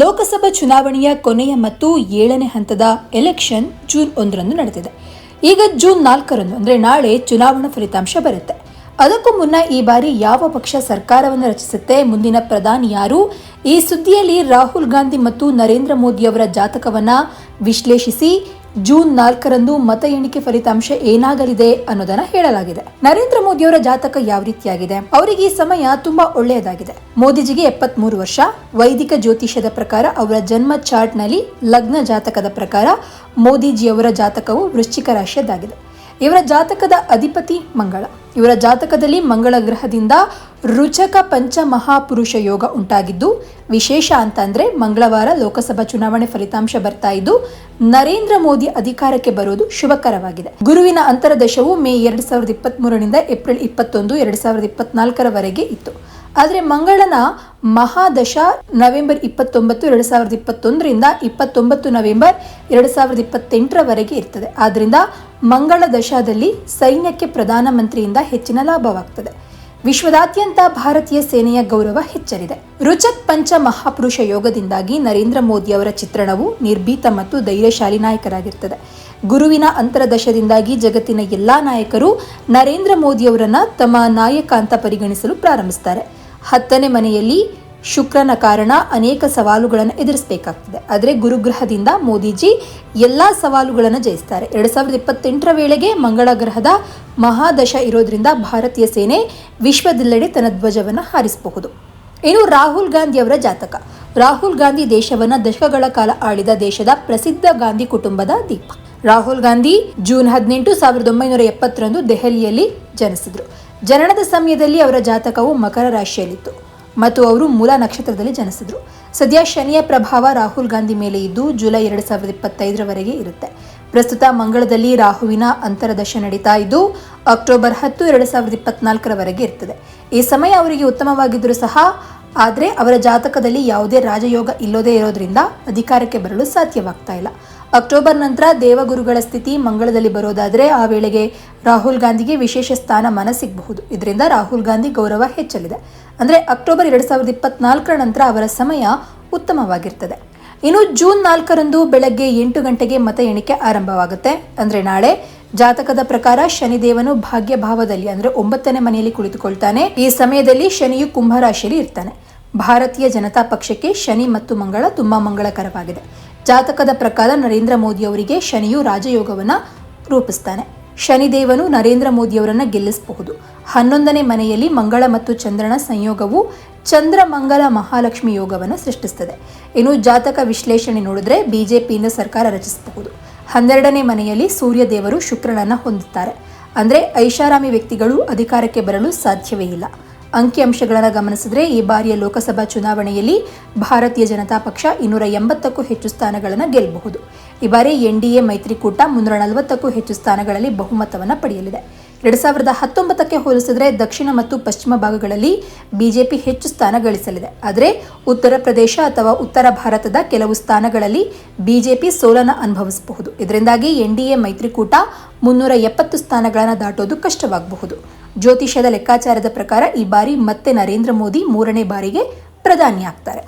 ಲೋಕಸಭಾ ಚುನಾವಣೆಯ ಕೊನೆಯ ಮತ್ತು ಏಳನೇ ಹಂತದ ಎಲೆಕ್ಷನ್ ಜೂನ್ ಒಂದರಂದು ನಡೆದಿದೆ. ಈಗ ಜೂನ್ ನಾಲ್ಕರಂದು, ಅಂದರೆ ನಾಳೆ ಚುನಾವಣಾ ಫಲಿತಾಂಶ ಬರುತ್ತೆ. ಅದಕ್ಕೂ ಮುನ್ನ ಈ ಬಾರಿ ಯಾವ ಪಕ್ಷ ಸರ್ಕಾರವನ್ನು ರಚಿಸುತ್ತೆ ಮುಂದಿನ ಪ್ರಧಾನಿ ಯಾರು? ಈ ಸುದ್ದಿಯಲ್ಲಿ ರಾಹುಲ್ ಗಾಂಧಿ ಮತ್ತು ನರೇಂದ್ರ ಮೋದಿಯವರ ಜಾತಕವನ್ನ ವಿಶ್ಲೇಷಿಸಿ ಜೂನ್ ನಾಲ್ಕರಂದು ಮತ ಎಣಿಕೆ ಫಲಿತಾಂಶ ಏನಾಗಲಿದೆ ಅನ್ನೋದನ್ನ ಹೇಳಲಾಗಿದೆ. ನರೇಂದ್ರ ಮೋದಿಯವರ ಜಾತಕ ಯಾವ ರೀತಿಯಾಗಿದೆ? ಅವರಿಗೆ ಈ ಸಮಯ ತುಂಬಾ ಒಳ್ಳೆಯದಾಗಿದೆ. ಮೋದಿಜಿಗೆ ಎಪ್ಪತ್ತ್ ಮೂರು ವರ್ಷ, ವೈದಿಕ ಜ್ಯೋತಿಷ್ಯದ ಪ್ರಕಾರ ಅವರ ಜನ್ಮ ಚಾರ್ಟ್ನಲ್ಲಿ ಲಗ್ನ ಜಾತಕದ ಪ್ರಕಾರ ಮೋದಿಜಿಯವರ ಜಾತಕವು ವೃಶ್ಚಿಕ ರಾಶಿಯದ್ದಾಗಿದೆ. ಇವರ ಜಾತಕದ ಅಧಿಪತಿ ಮಂಗಳ. ಇವರ ಜಾತಕದಲ್ಲಿ ಮಂಗಳ ಗ್ರಹದಿಂದ ರುಚಕ ಪಂಚ ಮಹಾಪುರುಷ ಯೋಗ ಉಂಟಾಗಿದ್ದು, ವಿಶೇಷ ಅಂತ ಅಂದ್ರೆ ಮಂಗಳವಾರ ಲೋಕಸಭಾ ಚುನಾವಣೆ ಫಲಿತಾಂಶ ಬರ್ತಾ ಇದ್ದು, ನರೇಂದ್ರ ಮೋದಿ ಅಧಿಕಾರಕ್ಕೆ ಬರುವುದು ಶುಭಕರವಾಗಿದೆ. ಗುರುವಿನ ಅಂತರದಶವು ಮೇ ಎರಡ್ ಸಾವಿರದ ಇಪ್ಪತ್ತ್ ಮೂರರಿಂದ ಏಪ್ರಿಲ್ ಇಪ್ಪತ್ತೊಂದು, ಎರಡ್ ಸಾವಿರದ ಇಪ್ಪತ್ನಾಲ್ಕರವರೆಗೆ ಇತ್ತು. ಆದರೆ ಮಂಗಳನ ಮಹಾದಶ ನವೆಂಬರ್ ಇಪ್ಪತ್ತೊಂಬತ್ತು, ಎರಡು ಸಾವಿರದ ಇಪ್ಪತ್ತೊಂದರಿಂದ ಇಪ್ಪತ್ತೊಂಬತ್ತು ನವೆಂಬರ್, ಎರಡು ಸಾವಿರದ ಇಪ್ಪತ್ತೆಂಟರವರೆಗೆ ಇರ್ತದೆ. ಆದ್ದರಿಂದ ಮಂಗಳ ದಶಾದಲ್ಲಿ ಸೈನ್ಯಕ್ಕೆ ಪ್ರಧಾನಮಂತ್ರಿಯಿಂದ ಹೆಚ್ಚಿನ ಲಾಭವಾಗ್ತದೆ. ವಿಶ್ವದಾದ್ಯಂತ ಭಾರತೀಯ ಸೇನೆಯ ಗೌರವ ಹೆಚ್ಚರಿದೆ ರುಚಕ್ ಪಂಚ ಮಹಾಪುರುಷ ಯೋಗದಿಂದಾಗಿ ನರೇಂದ್ರ ಮೋದಿ ಅವರ ಚಿತ್ರಣವು ನಿರ್ಭೀತ ಮತ್ತು ಧೈರ್ಯಶಾಲಿ ನಾಯಕರಾಗಿರ್ತದೆ. ಗುರುವಿನ ಅಂತರದಶದಿಂದಾಗಿ ಜಗತ್ತಿನ ಎಲ್ಲಾ ನಾಯಕರು ನರೇಂದ್ರ ಮೋದಿಯವರನ್ನ ತಮ್ಮ ನಾಯಕ ಅಂತ ಪರಿಗಣಿಸಲು ಪ್ರಾರಂಭಿಸ್ತಾರೆ. ಹತ್ತನೇ ಮನೆಯಲ್ಲಿ ಶುಕ್ರನ ಕಾರಣ ಅನೇಕ ಸವಾಲುಗಳನ್ನು ಎದುರಿಸಬೇಕಾಗ್ತದೆ. ಆದರೆ ಗುರುಗ್ರಹದಿಂದ ಮೋದಿಜಿ ಎಲ್ಲ ಸವಾಲುಗಳನ್ನು ಜಯಿಸ್ತಾರೆ. ಎರಡು ಸಾವಿರದ ಇಪ್ಪತ್ತೆಂಟರ ವೇಳೆಗೆ ಮಂಗಳ ಗ್ರಹದ ಮಹಾದಶ ಇರೋದ್ರಿಂದ ಭಾರತೀಯ ಸೇನೆ ವಿಶ್ವದೆಲ್ಲೆಡೆ ತನ್ನ ಧ್ವಜವನ್ನು ಹಾರಿಸಬಹುದು. ಇನ್ನು ರಾಹುಲ್ ಗಾಂಧಿ ಅವರ ಜಾತಕ? ರಾಹುಲ್ ಗಾಂಧಿ ದೇಶವನ್ನ ದಶಕಗಳ ಕಾಲ ಆಳಿದ ದೇಶದ ಪ್ರಸಿದ್ಧ ಗಾಂಧಿ ಕುಟುಂಬದ ದೀಪ. ರಾಹುಲ್ ಗಾಂಧಿ ಜೂನ್ ಹದಿನೆಂಟು ಸಾವಿರದ ಒಂಬೈನೂರ ಎಪ್ಪತ್ತರಂದು ದೆಹಲಿಯಲ್ಲಿ ಜನಿಸಿದರು. ಜನನದ ಸಮಯದಲ್ಲಿ ಅವರ ಜಾತಕವು ಮಕರ ರಾಶಿಯಲ್ಲಿತ್ತು. ಮತ್ತು ಅವರು ಮೂಲ ನಕ್ಷತ್ರದಲ್ಲಿ ಜನಿಸಿದ್ರು. ಸದ್ಯ ಶನಿಯ ಪ್ರಭಾವ ರಾಹುಲ್ ಗಾಂಧಿ ಮೇಲೆ ಇದ್ದು ಜುಲೈ ಎರಡು ಸಾವಿರದ ಇಪ್ಪತ್ತೈದರವರೆಗೆ ಇರುತ್ತೆ. ಪ್ರಸ್ತುತ ಮಂಗಳದಲ್ಲಿ ರಾಹುವಿನ ಅಂತರದಶ ನಡೀತಾ ಇದ್ದು ಅಕ್ಟೋಬರ್ ಹತ್ತು ಎರಡು ಸಾವಿರದ ಇಪ್ಪತ್ನಾಲ್ಕರವರೆಗೆ ಇರ್ತದೆ. ಈ ಸಮಯ ಅವರಿಗೆ ಉತ್ತಮವಾಗಿದ್ದರೂ ಸಹ ಆದರೆ ಅವರ ಜಾತಕದಲ್ಲಿ ಯಾವುದೇ ರಾಜಯೋಗ ಇಲ್ಲದೇ ಇರೋದ್ರಿಂದ ಅಧಿಕಾರಕ್ಕೆ ಬರಲು ಸಾಧ್ಯವಾಗ್ತಾ ಇಲ್ಲ. ಅಕ್ಟೋಬರ್ ನಂತರ ದೇವಗುರುಗಳ ಸ್ಥಿತಿ ಮಂಗಳದಲ್ಲಿ ಬರೋದಾದರೆ ಆ ವೇಳೆಗೆ ರಾಹುಲ್ ಗಾಂಧಿಗೆ ವಿಶೇಷ ಸ್ಥಾನಮಾನ ಸಿಗಬಹುದು. ಇದರಿಂದ ರಾಹುಲ್ ಗಾಂಧಿ ಗೌರವ ಹೆಚ್ಚಲಿದೆ. ಅಂದರೆ ಅಕ್ಟೋಬರ್ ಎರಡು ಸಾವಿರದ ಇಪ್ಪತ್ನಾಲ್ಕರ ನಂತರ ಅವರ ಸಮಯ ಉತ್ತಮವಾಗಿರ್ತದೆ. ಇನ್ನು ಜೂನ್ ನಾಲ್ಕರಂದು ಬೆಳಗ್ಗೆ ಎಂಟು ಗಂಟೆಗೆ ಮತ ಎಣಿಕೆ ಆರಂಭವಾಗುತ್ತೆ. ಅಂದರೆ ನಾಳೆ ಜಾತಕದ ಪ್ರಕಾರ ಶನಿದೇವನು ಭಾಗ್ಯ ಭಾವದಲ್ಲಿ ಅಂದರೆ ಒಂಬತ್ತನೇ ಮನೆಯಲ್ಲಿ ಕುಳಿತುಕೊಳ್ತಾನೆ. ಈ ಸಮಯದಲ್ಲಿ ಶನಿಯು ಕುಂಭರಾಶಿಯಲ್ಲಿ ಇರ್ತಾನೆ. ಭಾರತೀಯ ಜನತಾ ಪಕ್ಷಕ್ಕೆ ಶನಿ ಮತ್ತು ಮಂಗಳ ತುಂಬಾ ಮಂಗಳಕರವಾಗಿದೆ. ಜಾತಕದ ಪ್ರಕಾರ ನರೇಂದ್ರ ಮೋದಿ ಅವರಿಗೆ ಶನಿಯು ರಾಜಯೋಗವನ್ನ ರೂಪಿಸ್ತಾನೆ. ಶನಿದೇವನು ನರೇಂದ್ರ ಮೋದಿಯವರನ್ನು ಗೆಲ್ಲಿಸಬಹುದು. ಹನ್ನೊಂದನೇ ಮನೆಯಲ್ಲಿ ಮಂಗಳ ಮತ್ತು ಚಂದ್ರನ ಸಂಯೋಗವು ಚಂದ್ರ ಮಂಗಲ ಮಹಾಲಕ್ಷ್ಮಿ ಯೋಗವನ್ನು ಸೃಷ್ಟಿಸ್ತದೆ. ಇನ್ನು ಜಾತಕ ವಿಶ್ಲೇಷಣೆ ನೋಡಿದ್ರೆ ಬಿಜೆಪಿಯಿಂದ ಸರ್ಕಾರ ರಚಿಸಬಹುದು. ಹನ್ನೆರಡನೇ ಮನೆಯಲ್ಲಿ ಸೂರ್ಯ ದೇವರು ಶುಕ್ರನನ್ನ ಹೊಂದುತ್ತಾರೆ. ಅಂದರೆ ಐಷಾರಾಮಿ ವ್ಯಕ್ತಿಗಳು ಅಧಿಕಾರಕ್ಕೆ ಬರಲು ಸಾಧ್ಯವೇ ಇಲ್ಲ. ಅಂಕಿಅಂಶಗಳನ್ನು ಗಮನಿಸಿದರೆ ಈ ಬಾರಿಯ ಲೋಕಸಭಾ ಚುನಾವಣೆಯಲ್ಲಿ ಭಾರತೀಯ ಜನತಾ ಪಕ್ಷ ಇನ್ನೂರ ಎಂಬತ್ತಕ್ಕೂ ಹೆಚ್ಚು ಸ್ಥಾನಗಳನ್ನು ಗೆಲ್ಲಬಹುದು. ಈ ಬಾರಿ ಎನ್ ಡಿ ಎ ಮೈತ್ರಿಕೂಟ ಮುನ್ನೂರ ನಲವತ್ತಕ್ಕೂ ಹೆಚ್ಚು ಸ್ಥಾನಗಳಲ್ಲಿ ಬಹುಮತವನ್ನು ಪಡೆಯಲಿದೆ. ಎರಡು ಸಾವಿರದ ಹತ್ತೊಂಬತ್ತಕ್ಕೆ ಹೋಲಿಸಿದರೆ ದಕ್ಷಿಣ ಮತ್ತು ಪಶ್ಚಿಮ ಭಾಗಗಳಲ್ಲಿ ಬಿಜೆಪಿ ಹೆಚ್ಚು ಸ್ಥಾನ ಗಳಿಸಲಿದೆ. ಆದರೆ ಉತ್ತರ ಪ್ರದೇಶ ಅಥವಾ ಉತ್ತರ ಭಾರತದ ಕೆಲವು ಸ್ಥಾನಗಳಲ್ಲಿ ಬಿಜೆಪಿ ಸೋಲನ ಅನುಭವಿಸಬಹುದು. ಇದರಿಂದಾಗಿ ಎನ್ಡಿಎ ಮೈತ್ರಿಕೂಟ ಮುನ್ನೂರ ಎಪ್ಪತ್ತು ಸ್ಥಾನಗಳನ್ನು ದಾಟೋದು ಕಷ್ಟವಾಗಬಹುದು. ಜ್ಯೋತಿಷ್ಯದ ಲೆಕ್ಕಾಚಾರದ ಪ್ರಕಾರ ಈ ಬಾರಿ ಮತ್ತೆ ನರೇಂದ್ರ ಮೋದಿ ಮೂರನೇ ಬಾರಿಗೆ ಪ್ರಧಾನಿ ಆಗ್ತಾರೆ